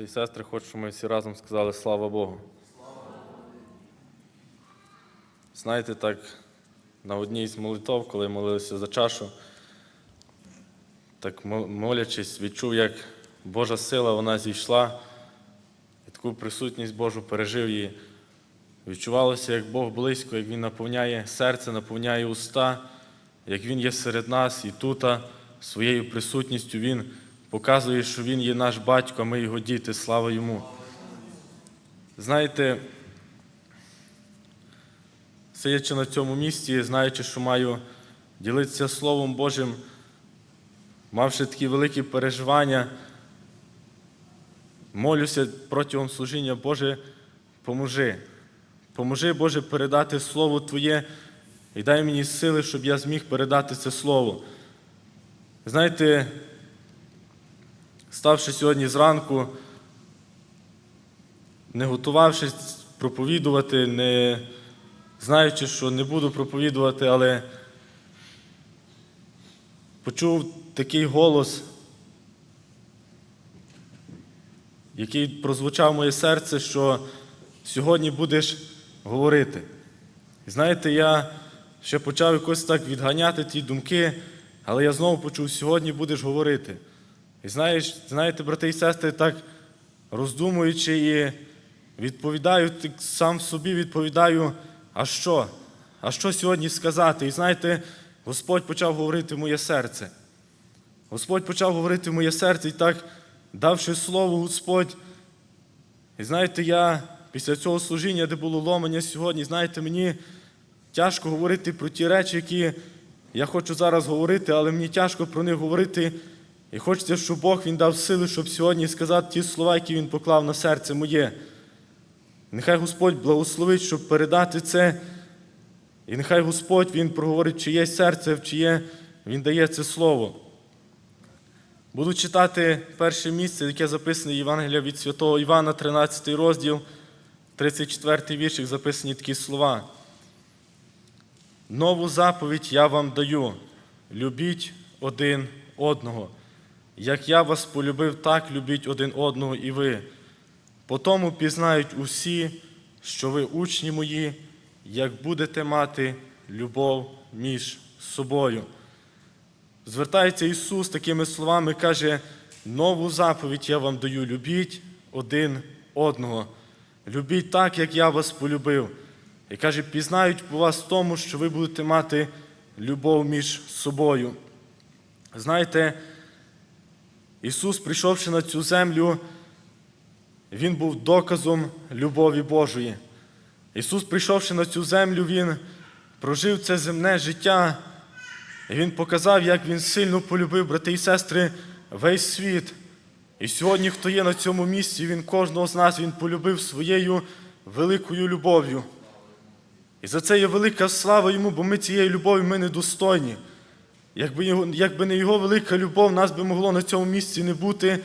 Брати і сестри, хочу, щоб ми всі разом сказали слава Богу. Знаєте, так, на одній з молитов, коли молилися за чашу, так молячись, відчув, як Божа сила вона зійшла, і таку присутність Божу пережив її. Відчувалося, як Бог близько, як Він наповняє серце, наповняє уста, як Він є серед нас і тут, своєю присутністю Він показує, що Він є наш батько, ми його діти, слава йому. Знаєте, сидячи на цьому місці, знаючи, що маю ділитися Словом Божим, мавши такі великі переживання, молюся протягом служіння, Боже, поможи. Поможи, Боже, передати Слово Твоє і дай мені сили, щоб я зміг передати це Слово. Знаєте, ставши сьогодні зранку, не готувавшись проповідувати, не знаючи, що не буду проповідувати, але почув такий голос, який прозвучав моє серце, що сьогодні будеш говорити. І знаєте, я ще почав якось так відганяти ті думки, але я знову почув, сьогодні будеш говорити. І знаєш, знаєте, брати і сестри, так роздумуючи і відповідаю, так сам собі відповідаю, а що? А що сьогодні сказати? І знаєте, Господь почав говорити в моє серце. Господь почав говорити в моє серце і так, давши слово Господь. І знаєте, я після цього служіння, де було ломання сьогодні, знаєте, мені тяжко говорити про ті речі, які я хочу зараз говорити, але мені тяжко про них говорити. І хочеться, щоб Бог Він дав сили, щоб сьогодні сказати ті слова, які Він поклав на серце моє. Нехай Господь благословить, щоб передати це. І нехай Господь Він проговорить, чиє серце, в чиє Він дає це слово. Буду читати перше місце, яке записане Євангелія від святого Івана, 13 розділ, 34 віршик, записані такі слова. Нову заповідь я вам даю. Любіть один одного. Як я вас полюбив, так любіть один одного і ви. По тому пізнають усі, що ви учні мої, як будете мати любов між собою. Звертається Ісус такими словами, каже: нову заповідь я вам даю, любіть один одного. Любіть так, як я вас полюбив. І каже, пізнають по вас тому, що ви будете мати любов між собою. Знаєте, Ісус, прийшовши на цю землю, Він був доказом любові Божої. Ісус, прийшовши на цю землю, Він прожив це земне життя. І Він показав, як Він сильно полюбив, брати і сестри, весь світ. І сьогодні, хто є на цьому місці, Він кожного з нас Він полюбив своєю великою любов'ю. І за це є велика слава йому, бо ми цієї любові ми недостойні. Якби, його, якби не його велика любов, нас би могло на цьому місці не бути.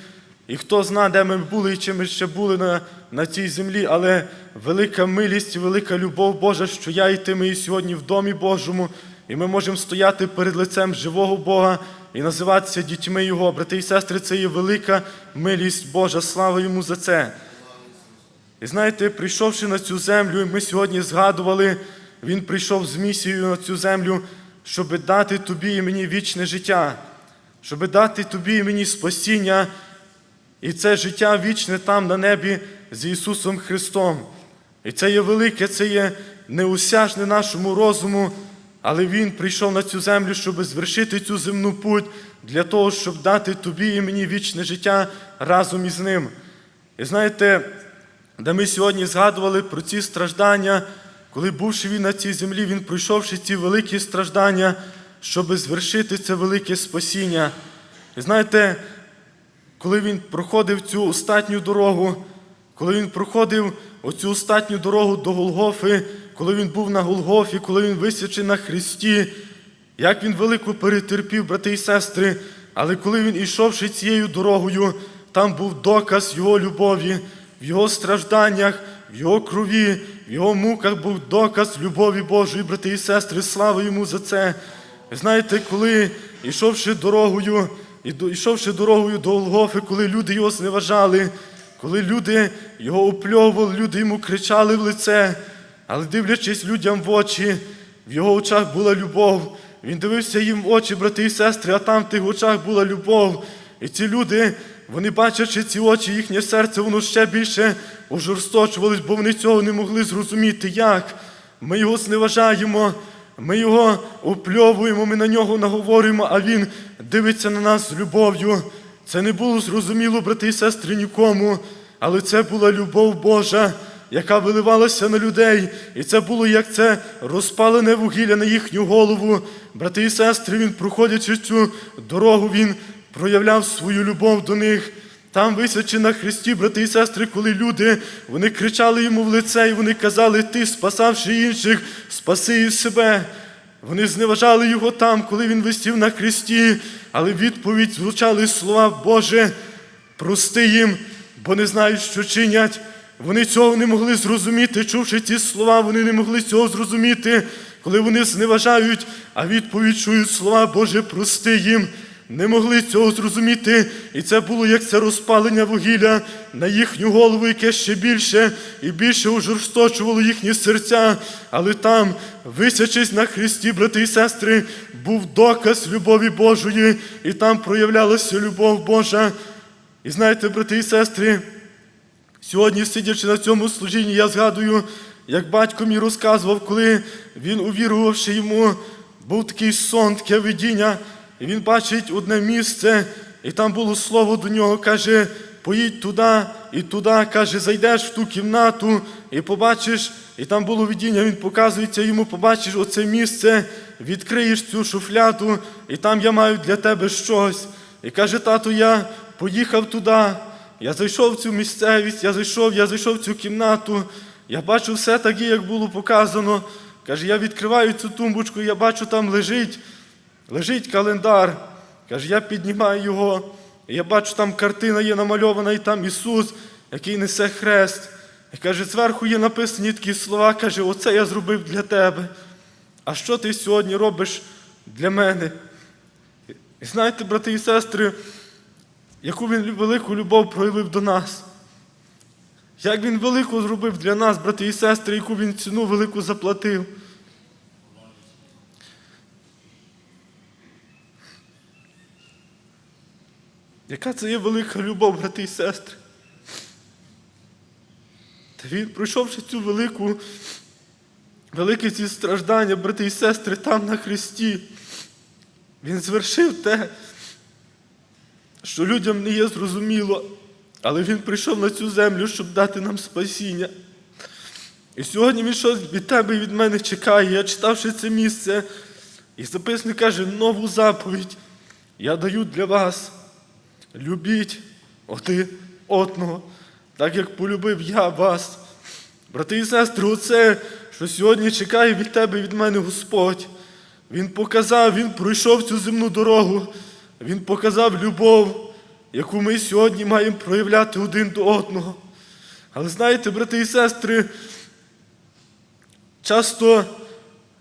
І хто зна, де ми були і чи ми ще були на, на цій землі, але велика милість і велика любов Божа, що я і ти ми і сьогодні в домі Божому, і ми можемо стояти перед лицем живого Бога і називатися дітьми Його. Брати і сестри, це є велика милість Божа. Слава йому за це. І знаєте, прийшовши на цю землю, і ми сьогодні згадували, Він прийшов з місією на цю землю, щоб дати тобі і мені вічне життя, щоб дати тобі і мені спасіння, і це життя вічне там на небі з Ісусом Христом. І це є велике, це є неусяжне нашому розуму, але Він прийшов на цю землю, щоб звершити цю земну путь для того, щоб дати тобі і мені вічне життя разом із ним. І знаєте, де ми сьогодні згадували про ці страждання, коли бувши він на цій землі, він пройшовши ці великі страждання, щоб звершити це велике спасіння. І знаєте, коли він проходив цю остатню дорогу, коли він проходив оцю остатню дорогу до Голгофи, коли він був на Голгофі, коли він висячив на Христі, як він велико перетерпів, брати і сестри, але коли він ішовши цією дорогою, там був доказ його любові, в його стражданнях, його крові, в його муках був доказ любові Божої, брати і сестри, слава йому за це. Знаєте, коли ішовши дорогою, ішовши дорогою до Голгофи, коли люди його зневажали, коли люди його опльовували, люди йому кричали в лице, але дивлячись людям в очі, в його очах була любов. Він дивився їм в очі, брати і сестри, а там в тих очах була любов. І ці люди, вони бачачи ці очі, їхнє серце, воно ще більше ожорсточувалось, бо вони цього не могли зрозуміти, як. Ми його зневажаємо, ми його опльовуємо, ми на нього наговорюємо, а він дивиться на нас з любов'ю. Це не було зрозуміло, брати і сестри, нікому, але це була любов Божа, яка виливалася на людей. І це було як це розпалене вугілля на їхню голову. Брати і сестри, він, проходячи цю дорогу, він проявляв свою любов до них. Там висячи на Христі, брати і сестри, коли люди вони кричали йому в лице, і вони казали, Ти, спасавши інших, спаси і себе. Вони зневажали його там, коли він висів на хресті, але відповідь звучали слова Боже, прости їм, бо не знають, що чинять. Вони цього не могли зрозуміти. Чувши ці слова, вони не могли цього зрозуміти, коли вони зневажають, а відповідь чують слова Боже, прости їм. Не могли цього зрозуміти, і це було як це розпалення вугілля на їхню голову, яке ще більше і більше ожорсточувало їхні серця. Але там, висячись на Христі, брати і сестри, був доказ любові Божої, і там проявлялася любов Божа. І знаєте, брати і сестри, Сьогодні, сидячи на цьому служінні, я згадую, як батько мій розказував, коли він, увірувавши йому, був такий сон, таке видіння, і він бачить одне місце, і там було слово до нього, каже, поїдь туди і туди, каже, зайдеш в ту кімнату і побачиш, і там було видіння, він показується йому, побачиш оце місце, відкриєш цю шуфляду, і там я маю для тебе щось. І каже, тату, я поїхав туди. Я зайшов в цю місцевість, я зайшов, я зайшов в цю кімнату, я бачу все таке, як було показано. Каже, я відкриваю цю тумбочку, я бачу, там лежить, лежить календар. Каже, я піднімаю його, і я бачу, там картина є намальована, і там Ісус, який несе хрест. І каже, зверху є написані такі слова, каже, оце я зробив для тебе. А що ти сьогодні робиш для мене? І знаєте, брати і сестри, яку він велику любов проявив до нас. Як він велику зробив для нас, брати і сестри, яку він ціну велику заплатив. Яка це є велика любов, брати і сестри? Та він, пройшовши цю велику, велике ці страждання, брати і сестри, там на Христі, він звершив те, що людям не є зрозуміло, але Він прийшов на цю землю, щоб дати нам спасіння. І сьогодні він щось від тебе і від мене чекає. Я читавши це місце, і записник каже, нову заповідь я даю для вас. Любіть один одного, так як полюбив я вас. Брати і сестри, оце, що сьогодні чекає від тебе від мене Господь. Він показав, Він пройшов цю земну дорогу. Він показав любов, яку ми сьогодні маємо проявляти один до одного. Але знаєте, брати і сестри, часто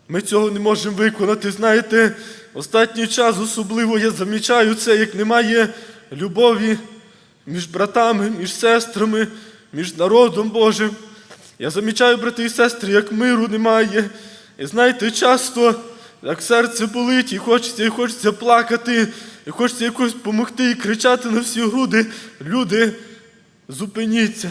ми цього не можемо виконати. Знаєте, останній час особливо я замічаю це, як немає любові між братами, між сестрами, між народом Божим. Я замічаю, брати і сестри, як миру немає. І знаєте, часто як серце болить, і хочеться, і хочеться плакати, і хочеться якось допомогти і кричати на всі груди. Люди, зупиніться.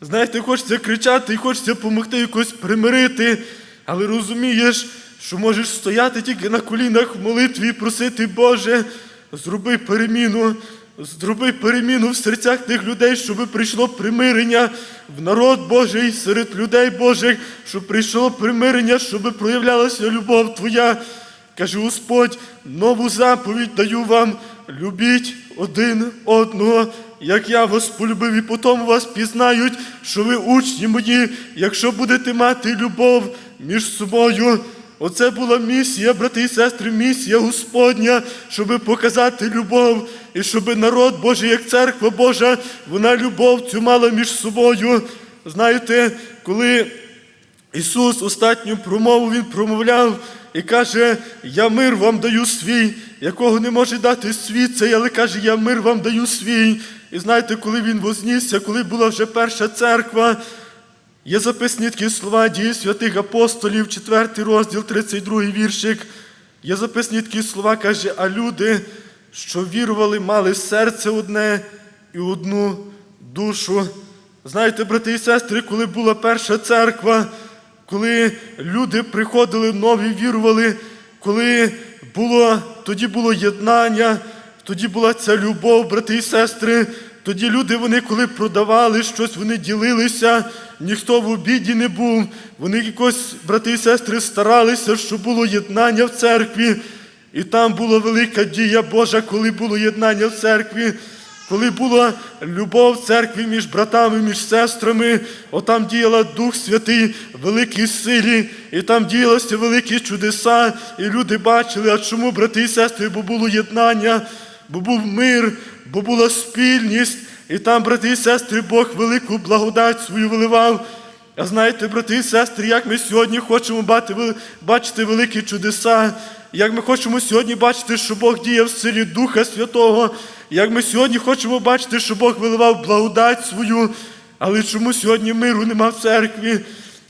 Знаєте, хочеться кричати і хочеться допомогти якось примирити, але розумієш, що можеш стояти тільки на колінах в молитві і просити, Боже, зроби переміну, зроби переміну в серцях тих людей, щоб прийшло примирення в народ Божий серед людей Божих, щоб прийшло примирення, щоб проявлялася любов Твоя. Каже Господь, нову заповідь даю вам, любіть один одного, як я вас полюбив, і потім вас пізнають, що ви учні мої, якщо будете мати любов між собою. Оце була місія, брати і сестри, місія Господня, щоб показати любов, і щоб народ Божий, як церква Божа, вона любов цю мала між собою. Знаєте, коли Ісус останню промову Він промовляв, і каже: Я мир вам даю свій, якого не може дати світ цей, але каже, я мир вам даю свій. І знаєте, коли він вознісся, коли була вже перша церква, Є записані такі слова дії святих апостолів, 4 розділ, 32 віршик. Є записані такі слова, каже, а люди, що вірували, мали серце одне і одну душу. Знаєте, брати і сестри, коли була перша церква, коли люди приходили нові, вірували, коли було, тоді було єднання, тоді була ця любов, брати і сестри. Тоді люди, вони коли продавали щось, вони ділилися, ніхто в обіді не був. Вони якось, брати і сестри, старалися, щоб було єднання в церкві. І там була велика дія Божа, коли було єднання в церкві, коли була любов в церкві між братами, між сестрами, отам діяла Дух Святий великій силі, і там діялися великі чудеса, і люди бачили, а чому, брати і сестри, бо було єднання, бо був мир, бо була спільність, і там, брати і сестри, Бог велику благодать свою виливав. А знаєте, брати і сестри, як ми сьогодні хочемо бачити великі чудеса, як ми хочемо сьогодні бачити, що Бог діє в силі Духа Святого, як ми сьогодні хочемо бачити, що Бог виливав благодать свою, але чому сьогодні миру нема в церкві?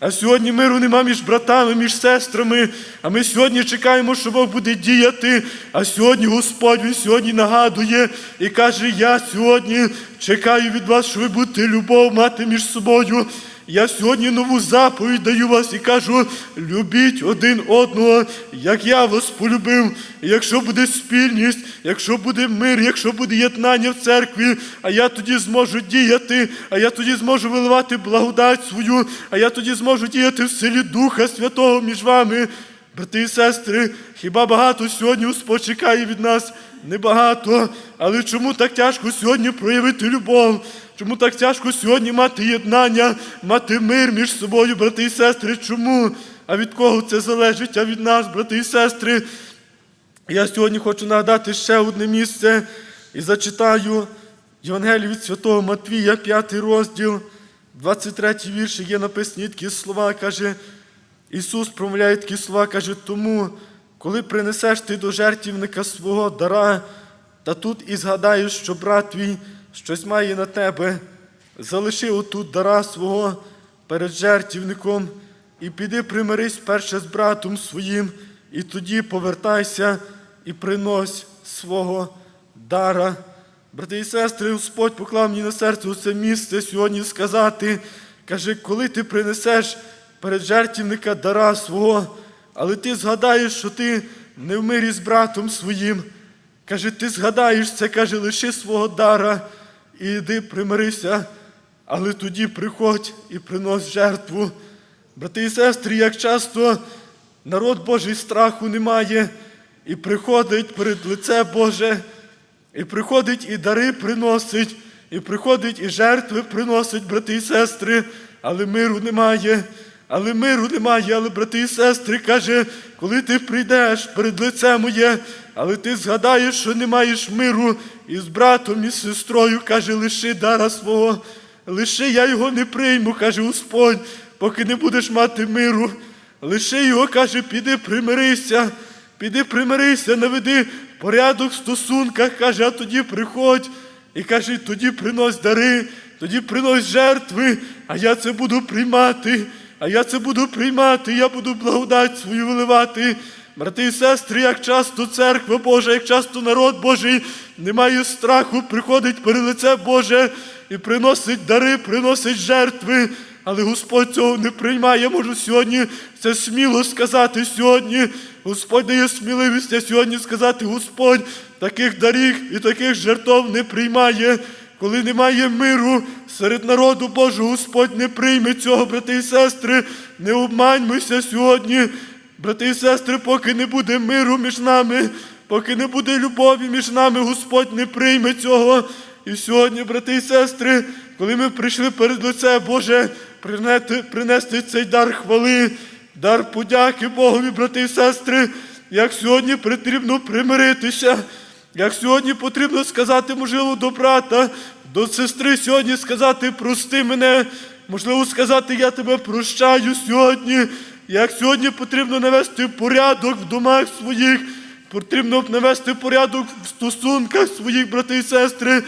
А сьогодні миру нема між братами, між сестрами. А ми сьогодні чекаємо, що Бог буде діяти. А сьогодні Господь Він сьогодні нагадує і каже: Я сьогодні чекаю від вас, що ви будете любов мати між собою. Я сьогодні нову заповідь даю вас і кажу: любіть один одного, як я вас полюбив. Якщо буде спільність, якщо буде мир, якщо буде єднання в церкві, а я тоді зможу діяти, а я тоді зможу виливати благодать свою, а я тоді зможу діяти в силі Духа Святого між вами. Брати і сестри, хіба багато сьогодні Господь чекає від нас? Небагато. Але чому так тяжко сьогодні проявити любов? Чому так тяжко сьогодні мати єднання, мати мир між собою, брати і сестри? Чому? А від кого це залежить? А від нас, брати і сестри. Я сьогодні хочу нагадати ще одне місце і зачитаю Євангелію від Святого Матвія, 5 розділ, 23 вірш, є написані такі слова, каже, Ісус промовляє такі слова, каже, тому, коли принесеш ти до жертівника свого дара, та тут і згадаєш, що брат твій щось має на тебе, залиши отут дара свого перед жертівником і піди примирись перше з братом своїм, і тоді повертайся і принось свого дара. Брати і сестри, Господь поклав мені на серце це місце сьогодні сказати. Каже, коли ти принесеш перед жертівника дара свого, але ти згадаєш, що ти не в мирі з братом своїм. Каже, ти згадаєш це, каже, лиши свого дара і йди примирися, але тоді приходь і принось жертву. Брати і сестри, як часто народ Божий страху немає, і приходить перед лице Боже, і приходить і дари приносить, і приходить і жертви приносить, брати і сестри, але миру немає. Але миру немає, але брати і сестри, каже, коли ти прийдеш перед лице моє, але ти згадаєш, що не маєш миру із братом, і з сестрою, каже, лиши дара свого, лиши я його не прийму, каже Господь, поки не будеш мати миру. Лиши його, каже, піди примирися, піди примирися, наведи порядок в стосунках, каже, а тоді приходь. І каже, тоді принось дари, тоді принось жертви, а я це буду приймати, а я це буду приймати, я буду благодать свою виливати. Брати і сестри, як часто церква Божа, як часто народ Божий не має страху, приходить перед лице Боже і приносить дари, приносить жертви. Але Господь цього не приймає. Я можу сьогодні це сміло сказати сьогодні. Господь дає сміливість я сьогодні сказати, Господь таких дарів і таких жертв не приймає. Коли немає миру серед народу Божого, Господь не прийме цього, брати і сестри. Не обманьмося сьогодні, брати і сестри, поки не буде миру між нами, поки не буде любові між нами, Господь не прийме цього. І сьогодні, брати і сестри, коли ми прийшли перед лице Боже, принести, принести цей дар хвали, дар подяки Богові, брати і сестри, як сьогодні потрібно примиритися, як сьогодні потрібно сказати, можливо, до брата, до сестри сьогодні сказати, прости мене, можливо, сказати, я тебе прощаю сьогодні. Як сьогодні потрібно навести порядок в домах своїх, потрібно навести порядок в стосунках своїх брати і сестри,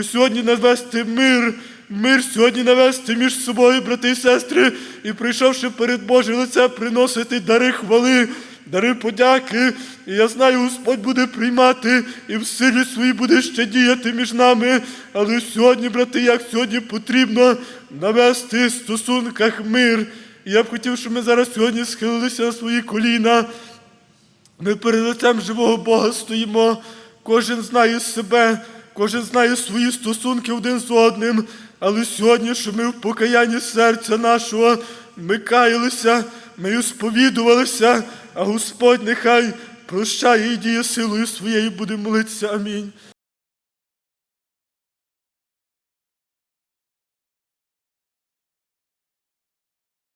і сьогодні навести мир, мир сьогодні навести між собою, брати і сестри, і прийшовши перед Боже лице, приносити дари хвали, дари подяки. І я знаю, Господь буде приймати і в силі своїй буде ще діяти між нами. Але сьогодні, брати, як сьогодні потрібно навести в стосунках мир. Я б хотів, щоб ми зараз сьогодні схилилися на свої коліна. Ми перед лицем живого Бога стоїмо. Кожен знає себе, кожен знає свої стосунки один з одним. Але сьогодні, що ми в покаянні серця нашого, ми каялися, ми сповідувалися, а Господь нехай прощає і діє силою своєю, буде молитися. Амінь.